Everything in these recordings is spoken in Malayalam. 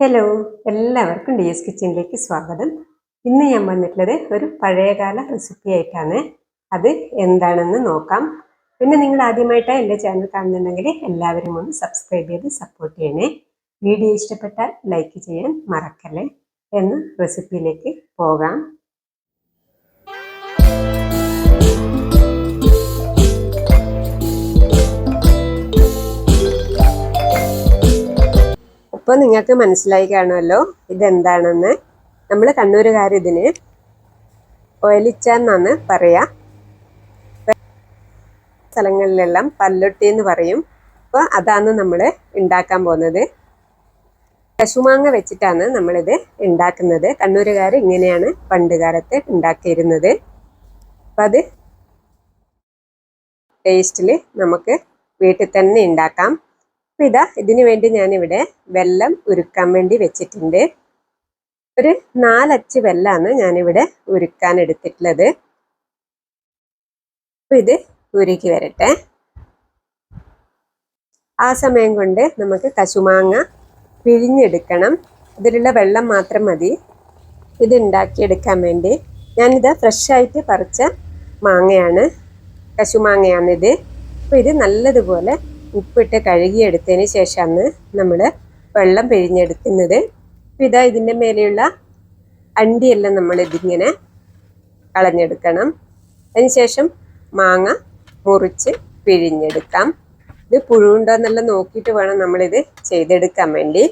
ഹലോ എല്ലാവർക്കും ഡി എസ് കിച്ചണിലേക്ക് സ്വാഗതം. ഇന്ന് ഞാൻ വന്നിട്ടുള്ളത് ഒരു പഴയകാല റെസിപ്പി ആയിട്ടാണ്. അത് എന്താണെന്ന് നോക്കാം. പിന്നെ നിങ്ങൾ ആദ്യമായിട്ടാണ് എന്റെ ചാനൽ കാണുന്നുണ്ടെങ്കിൽ എല്ലാവരും ഒന്ന് സബ്സ്ക്രൈബ് ചെയ്ത് സപ്പോർട്ട് ചെയ്യണേ. വീഡിയോ ഇഷ്ടപ്പെട്ടാൽ ലൈക്ക് ചെയ്യാൻ മറക്കല്ലേ. എന്ന് റെസിപ്പിയിലേക്ക് പോകാം. ഇപ്പോൾ നിങ്ങൾക്ക് മനസ്സിലായി കാണുമല്ലോ ഇതെന്താണെന്ന്. നമ്മൾ കണ്ണൂരുകാർ ഇതിന് ഒലിച്ച എന്നാണ് പറയാ. സ്ഥലങ്ങളിലെല്ലാം പല്ലൊട്ടി എന്ന് പറയും. അപ്പോൾ അതാണ് നമ്മൾ ഉണ്ടാക്കാൻ പോകുന്നത്. കശുമാങ്ങ വെച്ചിട്ടാണ് നമ്മളിത് ഉണ്ടാക്കുന്നത് കണ്ണൂരുകാർ ഇങ്ങനെയാണ് പണ്ട് കാലത്ത് ഉണ്ടാക്കിയിരുന്നത് അപ്പം അത് ടേസ്റ്റിൽ നമുക്ക് വീട്ടിൽ തന്നെ ഉണ്ടാക്കാം അപ്പം ഇതാ ഇതിനു വേണ്ടി ഞാനിവിടെ വെല്ലം ഉരുക്കാൻ വേണ്ടി വെച്ചിട്ടുണ്ട്. ഒരു നാലച്ച് വെല്ലാണ് ഞാനിവിടെ ഉരുക്കാൻ എടുത്തിട്ടുള്ളത്. അപ്പം ഇത് ഉരുക്കി വരട്ടെ. ആ സമയം കൊണ്ട് നമുക്ക് കശുമാങ്ങ പിഴിഞ്ഞെടുക്കണം. ഇതിലുള്ള വെള്ളം മാത്രം മതി. ഇത് ഉണ്ടാക്കിയെടുക്കാൻ വേണ്ടി ഞാനിത് ഫ്രഷായിട്ട് പറിച്ച മാങ്ങയാണ് കശുമാങ്ങയാണിത്. അപ്പോൾ ഇത് നല്ലതുപോലെ ഉപ്പിട്ട് കഴുകിയെടുത്തതിന് ശേഷമാണ് നമ്മൾ വെള്ളം പിഴിഞ്ഞെടുക്കുന്നത്. ഇതാ ഇതിന്റെ മേലെയുള്ള അണ്ടിയെല്ലാം നമ്മൾ ഇതിങ്ങനെ കളഞ്ഞെടുക്കണം. അതിനുശേഷം മാങ്ങ മുറിച്ച് പിഴിഞ്ഞെടുക്കാം. ഇത് പുഴുണ്ടോ എന്നെല്ലാം നോക്കിയിട്ട് വേണം നമ്മളിത് ചെയ്തെടുക്കാൻ വേണ്ടി.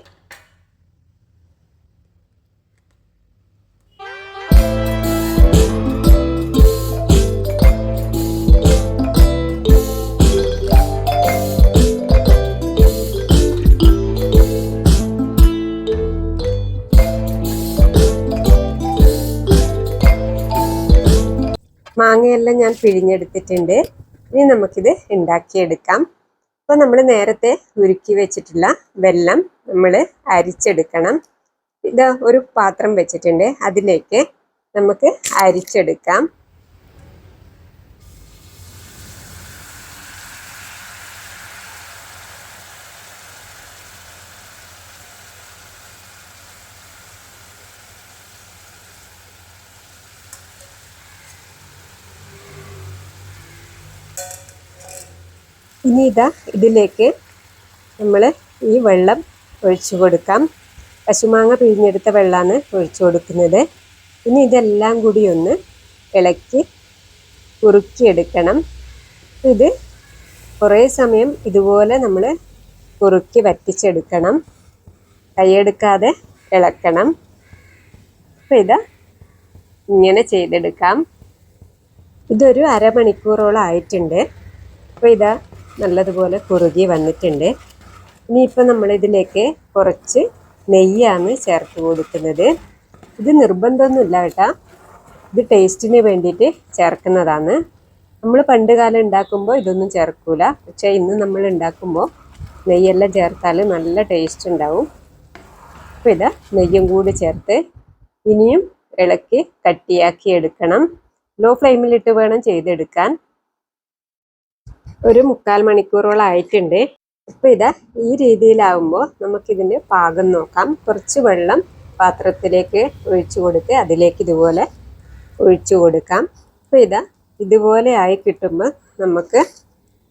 മാങ്ങയെല്ലാം ഞാൻ പിഴിഞ്ഞെടുത്തിട്ടുണ്ട്. ഇനി നമുക്കിത് ഉണ്ടാക്കിയെടുക്കാം. അപ്പോൾ നമ്മൾ നേരത്തെ ഉരുക്കി വെച്ചിട്ടുള്ള വെള്ളം നമ്മൾ അരിച്ചെടുക്കണം. ഇത് ഒരു പാത്രം വെച്ചിട്ടുണ്ട്. അതിലേക്ക് നമുക്ക് അരിച്ചെടുക്കാം. ഇനി ഇതാ ഇതിലേക്ക് നമ്മൾ ഈ വെള്ളം ഒഴിച്ചു കൊടുക്കാം. പശുമാങ്ങ പിഴിഞ്ഞെടുത്ത വെള്ളമാണ് ഒഴിച്ചു കൊടുക്കുന്നത്. ഇനി ഇതെല്ലാം കൂടി ഒന്ന് ഇളക്കി കുറുക്കിയെടുക്കണം. ഇത് കുറേ സമയം ഇതുപോലെ നമ്മൾ കുറുക്കി വറ്റിച്ചെടുക്കണം. കൈയെടുക്കാതെ ഇളക്കണം. അപ്പോൾ ഇതാ ഇങ്ങനെ ചെയ്തെടുക്കാം. ഇതൊരു അരമണിക്കൂറോളം ആയിട്ടുണ്ട്. അപ്പോൾ ഇതാ നല്ലതുപോലെ കുറുകി വന്നിട്ടുണ്ട്. ഇനിയിപ്പോൾ നമ്മളിതിലേക്ക് കുറച്ച് നെയ്യാണ് ചേർത്ത് കൊടുക്കുന്നത്. ഇത് നിർബന്ധമൊന്നുമില്ല കേട്ടോ. ഇത് ടേസ്റ്റിന് വേണ്ടിയിട്ട് ചേർക്കുന്നതാണ്. നമ്മൾ പണ്ട് കാലം ഉണ്ടാക്കുമ്പോൾ ഇതൊന്നും ചേർക്കൂല. പക്ഷേ ഇന്ന് നമ്മൾ ഉണ്ടാക്കുമ്പോൾ നെയ്യെല്ലാം ചേർത്താൽ നല്ല ടേസ്റ്റ് ഉണ്ടാവും. അപ്പോൾ ഇതാ നെയ്യും കൂടി ചേർത്ത് ഇനിയും ഇളക്കി കട്ടിയാക്കി എടുക്കണം. ലോ ഫ്ലെയിമിലിട്ട് വേണം ചെയ്തെടുക്കാൻ. ഒരു മുക്കാൽ മണിക്കൂറോളം ആയിട്ടുണ്ട്. ഇപ്പം ഇതാ ഈ രീതിയിലാവുമ്പോൾ നമുക്കിതിന്റെ പാകം നോക്കാം. കുറച്ച് വെള്ളം പാത്രത്തിലേക്ക് ഒഴിച്ചു കൊടുത്ത് അതിലേക്ക് ഇതുപോലെ ഒഴിച്ചു കൊടുക്കാം. അപ്പോൾ ഇതാ ഇതുപോലെ ആയി കിട്ടുമ്പോൾ നമുക്ക്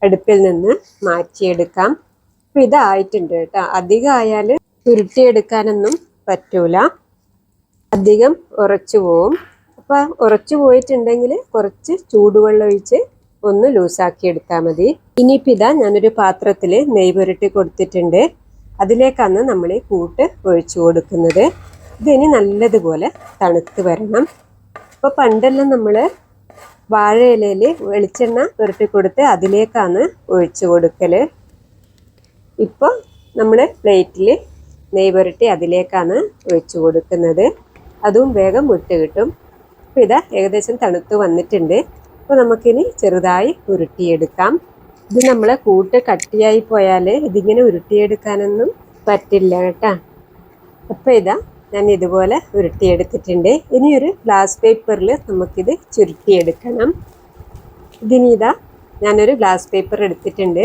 അടുപ്പിൽ നിന്ന് മാറ്റിയെടുക്കാം. അപ്പോൾ ഇതായിട്ടുണ്ട് കേട്ടോ. അധികമായാൽ ചുരുട്ടിയെടുക്കാനൊന്നും പറ്റൂല. അധികം ഉറച്ചു പോവും. അപ്പോൾ ഉറച്ചു പോയിട്ടുണ്ടെങ്കിൽ കുറച്ച് ചൂടുവെള്ളം ഒഴിച്ച് ഒന്ന് ലൂസാക്കി എടുത്താൽ മതി. ഇനിയിപ്പോൾ ഇതാ ഞാനൊരു പാത്രത്തിൽ നെയ് പുരട്ടി കൊടുത്തിട്ടുണ്ട്. അതിലേക്കാണ് നമ്മൾ ഈ കൂട്ട് ഒഴിച്ചു കൊടുക്കുന്നത്. ഇതിനി നല്ലതുപോലെ തണുത്ത് വരണം. അപ്പോൾ പണ്ടെല്ലാം നമ്മൾ വാഴയിലയിൽ വെളിച്ചെണ്ണ പുരട്ടി കൊടുത്ത് അതിലേക്കാണ് ഒഴിച്ചു കൊടുക്കൽ ഇപ്പോൾ നമ്മൾ പ്ലേറ്റിൽ നെയ് പുരട്ടി അതിലേക്കാണ് ഒഴിച്ചു കൊടുക്കുന്നത്. അതും വേഗം മുട്ട് കിട്ടും. അപ്പോൾ ഇതാ ഏകദേശം തണുത്ത് വന്നിട്ടുണ്ട്. അപ്പോൾ നമുക്കിനി ചെറുതായി ഉരുട്ടിയെടുക്കാം. ഇത് നമ്മൾ കൂട്ട് കട്ടിയായി പോയാൽ ഇതിങ്ങനെ ഉരുട്ടിയെടുക്കാനൊന്നും പറ്റില്ല കേട്ടാ. അപ്പോൾ ഇതാ ഞാൻ ഇതുപോലെ ഉരുട്ടിയെടുത്തിട്ടുണ്ട്. ഇനി ഒരു ഗ്ലാസ് പേപ്പറിൽ നമുക്കിത് ചുരുട്ടിയെടുക്കണം. ഇതിനി ഇതാ ഞാനൊരു ഗ്ലാസ് പേപ്പർ എടുത്തിട്ടുണ്ട്.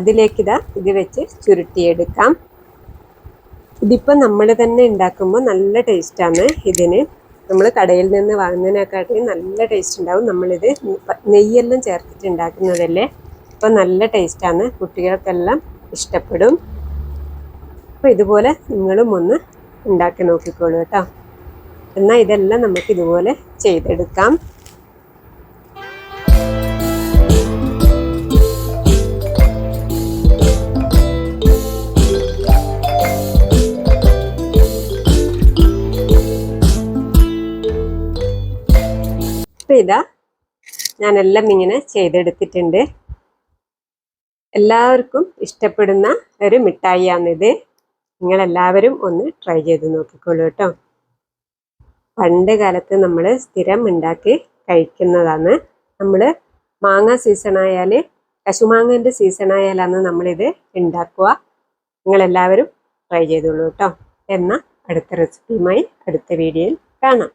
അതിലേക്കിതാ ഇത് വെച്ച് ചുരുട്ടിയെടുക്കാം. ഇതിപ്പോൾ നമ്മൾ തന്നെ ഉണ്ടാക്കുമ്പോൾ നല്ല ടേസ്റ്റാണ് ഇതിന്. നമ്മൾ കടയിൽ നിന്ന് വാങ്ങുന്നതിനെക്കാട്ടിൽ നല്ല ടേസ്റ്റ് ഉണ്ടാവും. നമ്മളിത് നെയ്യെല്ലാം ചേർത്തിട്ട് ഉണ്ടാക്കുന്നതല്ലേ അപ്പോൾ നല്ല ടേസ്റ്റാണ് കുട്ടികൾക്കെല്ലാം ഇഷ്ടപ്പെടും. അപ്പോൾ ഇതുപോലെ നിങ്ങളും ഒന്ന് ഉണ്ടാക്കി നോക്കിക്കോളൂ കേട്ടോ. എന്നാൽ ഇതെല്ലാം നമുക്ക് ഇതുപോലെ ചെയ്തെടുക്കാം. ഇതാ. ഞാനെല്ലാം ഇങ്ങനെ ചെയ്തെടുത്തിട്ടുണ്ട്. എല്ലാവർക്കും ഇഷ്ടപ്പെടുന്ന ഒരു മിഠായിയാണിത്. നിങ്ങളെല്ലാവരും ഒന്ന് ട്രൈ ചെയ്ത് നോക്കിക്കോളൂ കേട്ടോ. പണ്ട് കാലത്ത് നമ്മൾ സ്ഥിരം ഉണ്ടാക്കി കഴിക്കുന്നതാണ്. നമ്മൾ മാങ്ങ സീസൺ ആയാൽ കശുമാങ്ങന്റെ സീസൺ ആയാലാണ് നമ്മളിത് ഉണ്ടാക്കുക. നിങ്ങളെല്ലാവരും ട്രൈ ചെയ്തോളൂ കേട്ടോ. എന്നാൽ അടുത്ത റെസിപ്പിയുമായി അടുത്ത വീഡിയോയിൽ കാണാം.